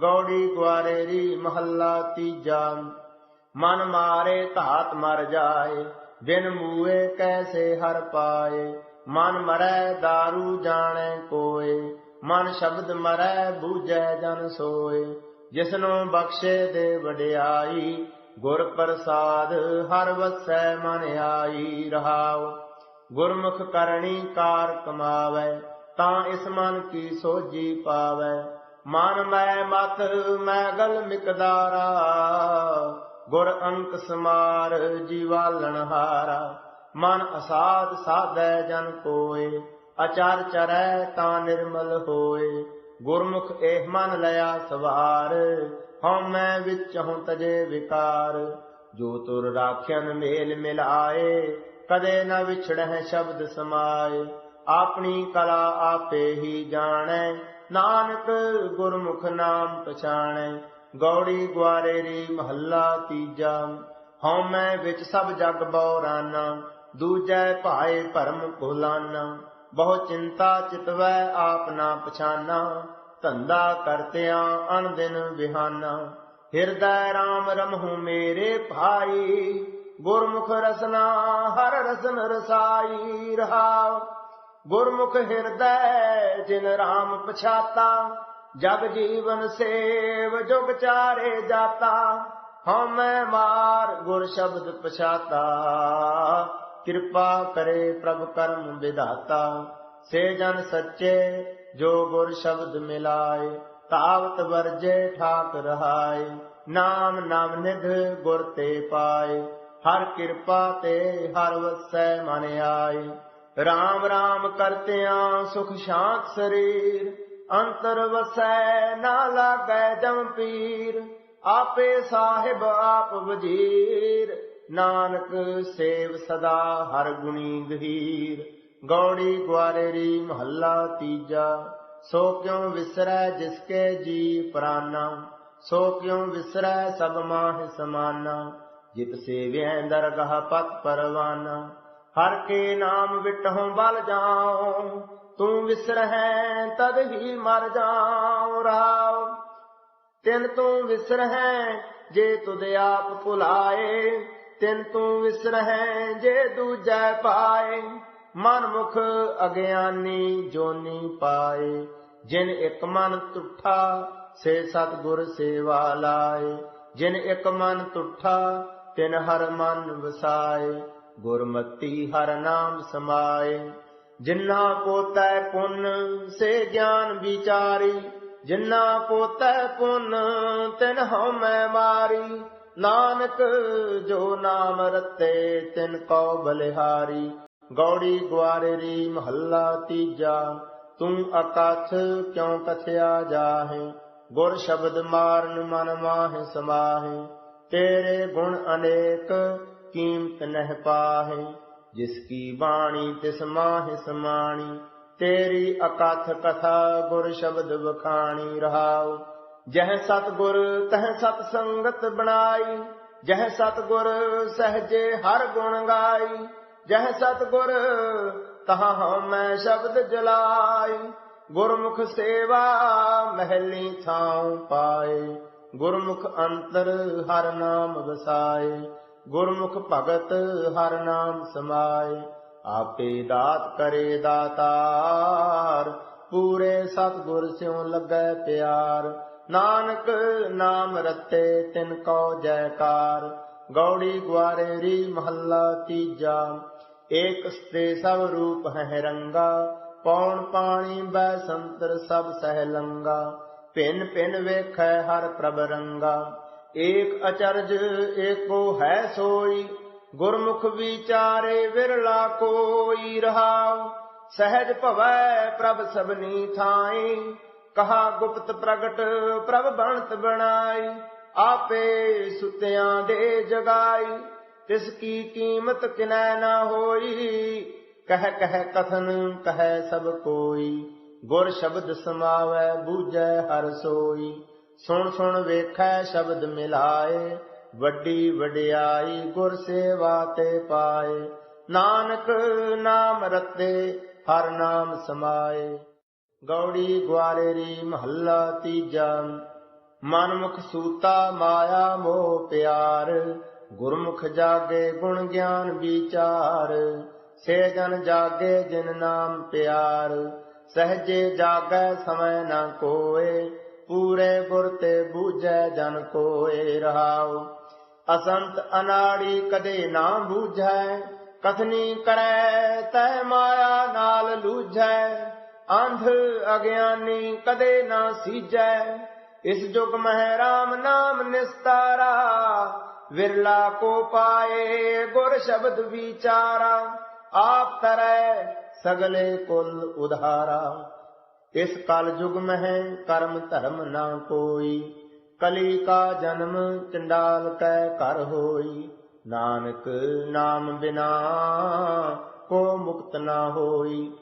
ਗੌੜੀ ਗਵਾਰੇਰੀ ਮਹੱਲਾ ਤੀਜਾ। ਮਨ ਮਾਰੇ ਧਾਤ ਮਰ ਜਾਏ, ਬਿਨ ਮੂਏ ਕੈਸੇ ਹਰ ਪਾਏ। ਮਨ ਮਰੈ दारू ਜਾਣੈ ਕੋਏ, ਮਨ ਸ਼ਬਦ ਮਰੈ ਬੂਝੈ ਜਨ ਸੋਏ। ਜਿਸਨੂੰ ਬਖਸ਼ੇ ਦੇ ਵਡਿਆਈ, ਗੁਰ ਪ੍ਰਸਾਦ ਹਰ ਵਸੈ ਮਨ ਆਈ ਰਹਾਉ। ਗੁਰਮੁਖ ਕਰਣੀ ਕਾਰ ਕਮਾਵੈ, ਤਾਂ ਇਸ ਮਨ ਕੀ ਸੋਜੀ ਪਾਵੈ। ਮਨ ਮੈਂ ਮਤ, ਮੈਂ ਗਲ ਮਿਕਦਾਰਾ। ਗੁਰ ਅੰਕ ਸਮਾਰ ਜੀਵਾਲਣ ਹਾਰਾ ਮਨ ਅਸਾਦ ਸਾਧੈ ਜਨ ਕੋਏ, ਅਚਰ ਚਰੈ ਤਾਂ ਨਿਰਮਲ ਹੋਏ। ਗੁਰਮੁਖ ਇਹ ਮਨ ਲਿਆ ਸਵਾਰ, ਹਉ ਮੈਂ ਵਿੱਚ ਹਉ ਤਜੇ ਵਿਕਾਰ। ਜੋ ਤੁਰ ਰਾਖਿਆਨ ਮੇਲ ਮਿਲਾਏ, ਕਦੇ ਨਾ ਵਿਛੜਹਿ ਸ਼ਬਦ ਸਮਾਏ। ਆਪਣੀ ਕਲਾ ਆਪੇ ਹੀ ਜਾਣੈ, ਨਾਨਕ ਗੁਰਮੁਖ ਨਾਮ ਪਛਾਣੈ। ਗੌੜੀ ਗਵਾਰੇਰੀ ਮਹੱਲਾ ਤੀਜਾ, ਹਉ ਮੈਂ ਵਿੱਚ ਸਭ ਜਗ ਬੌਰਾਨਾ ਦੂਜੈ ਭਾਏ ਭਰਮ ਭੁਲਾਨਾ ਬਹੁ ਚਿੰਤਾ ਚਿਤਵੈ ਆਪ ਨਾ ਪਛਾਨਾ, ਧੰਦਾ ਕਰਤਿਆਂ ਅਣ ਦਿਨ ਵਿਹਾਨਾ। ਹਿਰਦੈ RAM ਰਮਹੁ ਮੇਰੇ ਭਾਈ, ਗੁਰਮੁਖ ਰਸਨਾ ਹਰ ਰਸਨ ਰਸਾਈ ਰਹਾਉ ਗੁਰਮੁਖ ਹਿਰਦੈ, ਜਿਨ RAM ਪਛਾਤਾ, ਜਗ ਜੀਵਨ ਸੇਵ, ਜੁਗ ਚਾਰੇ ਜਾਤਾ ਹਉਮੈ ਮਾਰ ਗੁਰ ਸ਼ਬਦ ਪਛਾਤਾ। ਕਿਰਪਾ ਕਰੇ ਪ੍ਰਭ ਕਰਮ ਵਿਧਾਤਾ, ਸੇ ਜਨ ਸੱਚੇ, ਜੋ ਗੁਰ ਸ਼ਬਦ ਮਿਲਾਏ, ਤਾਵਤ ਵਰਜੇ ਠਾਕ ਰਹਾਏ। ਨਾਮ ਨਾਮ ਨਿਧ ਗੁਰ ਤੇ ਪਾਏ, ਹਰ ਕਿਰਪਾ ਤੇ ਹਰ ਵਸੈ ਮਨ ਆਏ। ਰਾਮ ਰਾਮ ਕਰਤਿਆਂ ਸੁਖ ਸ਼ਾਂਤ ਸਰੀਰ, ਅੰਤਰ ਵਸੈ ਨਾ ਲਾਗੈ ਜਮ ਪੀਰ, ਆਪੇ ਸਾਹਿਬ ਆਪ ਵਜੀਰ, ਨਾਨਕ ਸੇਵ ਸਦਾ ਹਰ ਗੁਣੀ ਗਹੀਰ। ਗੌੜੀ ਗਵਾਰੇਰੀ ਮਹੱਲਾ ਤੀਜਾ, ਸੋ ਕਿਉ ਵਿਸਰੈ ਜਿਸਕੇ ਜੀ ਪ੍ਰਾਨਾ? ਸੋ ਕਿਉ ਵਿਸਰੈ ਸਭ ਮਾਹ ਸਮਾਨਾ? ਜਿਤ ਸੇਵਿਐ ਦਰਗਹ ਪਤ ਪਰਵਾਨਾ। ਹਰ ਕੇ ਨਾਮ ਵਿਟਹੁ ਬਲ ਜਾਉ ਤੂੰ ਵਿਸਰਹਿ ਤਦ ਹੀ ਮਰ ਜਾਉ ਰਾਉ ਤਿਨ ਤੂੰ ਵਿਸਰਹਿ ਜੇ ਤੁਧ ਆਪ ਭੁਲਾਏ, ਤਿਨ ਤੂੰ ਵਿਸਰਹਿ ਜੇ ਦੂਜੈ ਪਾਏ। ਮਨ ਮੁਖ ਅਗਿਆਨੀ ਜੋਨੀ ਪਾਏ, ਜਿਨ ਇੱਕ ਮਨ ਤੁਠਾ, ਸੇ ਸਤਗੁਰ ਸੇਵਾ ਲਾਏ। ਜਿਨ ਇੱਕ ਮਨ ਤੁਠਾ, ਤਿਨ ਹਰ ਮਨ ਵਸਾਏ। ਗੁਰਮਤੀ ਹਰ ਨਾਮ ਸਮਾਏ। ਜਿਨ੍ਹਾਂ ਪੋਤੈ ਪੁੰਨ, ਸੇ ਗਿਆਨ ਵਿਚਾਰੀ। ਜਿਨ੍ਹਾਂ ਪੋਤੈ ਪੁੰਨ, ਤਿਨ ਹਉਮੈ ਮਾਰੀ। ਨਾਨਕ, ਜੋ ਨਾਮ ਰਤੇ, ਤਿਨ ਕਉ ਬਲਿਹਾਰੀ। ਗੌੜੀ ਗਵਾਰੇਰੀ ਮਹੱਲਾ ਤੀਜਾ। ਤੂੰ ਅਕਥ ਕਿਉ ਕਥਿਆ ਜਾਹੇ? ਗੁਰ ਸ਼ਬਦ ਮਾਰਨ ਮਨ ਮਾਹਿ ਸਮਾਹੇ। ਤੇਰੇ ਗੁਣ ਅਨੇਕ ਕੀਮਤ ਨਹਿ ਪਾਹੇ, ਜਿਸ ਕੀ ਬਾਣੀ ਤਿਸ ਮਾਹਿ ਸਮਾਣੀ, ਤੇਰੀ ਅਕਥ ਕਥਾ ਗੁਰ ਸ਼ਬਦ ਵਖਾਣੀ ਰਹਾਉ। ਜਹ ਸਤ ਗੁਰ ਤਹ ਸਤ ਸੰਗਤ ਬਣਾਈ, ਜਹ ਸਤ ਗੁਰ ਸਹਜੇ ਹਰ ਗੁਣ ਗਾਈ। ਜਹ ਸਤ ਗੁਰ ਤਹਾਂ ਹਉ ਮੈਂ ਸ਼ਬਦ ਜਲਾਈ, ਗੁਰਮੁਖ ਸੇਵਾ ਮਹਿਲੀ ਥਾਉ ਪਾਏ। ਗੁਰਮੁਖ ਅੰਤਰ ਹਰ ਨਾਮ ਵਸਾਏ। ਗੁਰਮੁਖ ਭਗਤ ਹਰ ਨਾਮ ਸਮਾਏ, ਆਪੇ ਦਾਤ ਕਰੇ ਦਾਤਾਰ, ਪੂਰੇ ਸਤਗੁਰ ਸਿਉ ਲੱਗੈ ਪਿਆਰ। ਨਾਨਕ ਨਾਮ ਰਤੇ ਤਿਨ ਕਉ ਜੈਕਾਰ, ਗੌੜੀ ਰੀ ਮਹੱਲਾ ਤੀਜਾ। ਏਕ ਸਤੇ ਸਭ ਰੂਪ ਹੈ ਰੰਗਾ, ਪੌਣ ਪਾਣੀ ਬੈ ਸੰਤਰ ਸਭ ਸਹਿ ਲੰਗਾ। ਭਿੰਨ ਭਿੰਨ ਵੇਖੈ ਹਰ ਪ੍ਰਭ ਰੰਗਾ। ਏਕ ਅਚਰਜ ਏਕੋ ਹੈ ਸੋਈ, ਗੁਰਮੁਖ ਵਿਚਾਰੇ ਵਿਰਲਾ ਕੋਈ ਰਹਾਉ। ਸਹਿਜ ਭਵੈ ਪ੍ਰਭ ਸਭਨੀ ਥਾਈ, ਕਹਾ ਗੁਪਤ ਪ੍ਰਗਟ ਪ੍ਰਭ ਬਣਤ ਬਣਾਈ। ਆਪੇ ਸੁਤਿਆਂ ਦੇ ਜਗਾਈ, ਤਿਸ ਕੀ ਕੀਮਤ ਕਿਨੈ ਨਾ ਹੋਈ। ਕਹਿ ਕਹਿ ਕਥਨ ਕਹਿ ਸਭ ਕੋਈ, ਗੁਰ ਸ਼ਬਦ ਸਮਾਵੈ, ਬੂਝੈ ਹਰ ਸੋਈ। ਸੁਣ ਸੁਣ ਵੇਖੈ ਸ਼ਬਦ ਮਿਲਾਏ, ਵੱਡੀ ਵਡਿਆਈ ਗੁਰ ਸੇਵਾ ਤੇ ਪਾਏ। ਨਾਨਕ ਨਾਮ ਰਤੇ ਹਰ ਨਾਮ ਸਮਾਏ। ਗੌੜੀ ਗਵਾਰੇਰੀ ਮਹੱਲਾ ਤੀਜਾ ਮਨ ਮੁਖ ਸੂਤਾ ਮਾਇਆ ਮੋਹ ਪਿਆਰ। ਗੁਰਮੁਖ ਜਾਗੇ ਗੁਣ ਗਿਆਨ ਵਿਚਾਰ। ਸੇ ਜਨ ਜਾਗੇ ਜਿਨ ਨਾਮ ਪਿਆਰ। ਸਹਜੇ ਜਾਗੈ ਸਮੈ ਨਾ ਕੋਏ ਪੂਰੇ ਗੁਰ ਤੇ ਬੂਝੈ ਜਨ ਕੋਏ ਰਹਾਉ। ਅਸੰਤ ਅਨਾੜੀ ਕਦੇ ਨਾ ਬੂਝੈ, ਕਥਨੀ ਕਰੈ ਤੈ ਮਾਇਆ ਨਾਲ ਲੂਝੈ। ਅੰਧ ਅਗਿਆਨੀ ਕਦੇ ਨਾ ਸੀਜੈ ਇਸ ਜੁਗ ਮਹਿ ਰਾਮ ਨਾਮ ਨਿਸਤਾਰਾ। ਵਿਰਲਾ ਕੋ ਪਾਏ ਗੁਰ ਸ਼ਬਦ ਵਿਚਾਰਾ, ਆਪ ਤਰੈ ਸਗਲੇ ਕੁਲ ਉਧਾਰਾ। ਇਸ ਕਲ ਯੁਗ ਮਹਿ ਕਰਮ ਧਰਮ ਨਾ ਕੋਈ, ਕਲੀ ਕਾ ਜਨਮ ਚੰਡਾਲ ਕੈ ਕਰ ਹੋਈ। ਨਾਨਕ ਨਾਮ ਬਿਨਾ ਕੋ ਮੁਕਤ ਨਾ ਹੋਈ।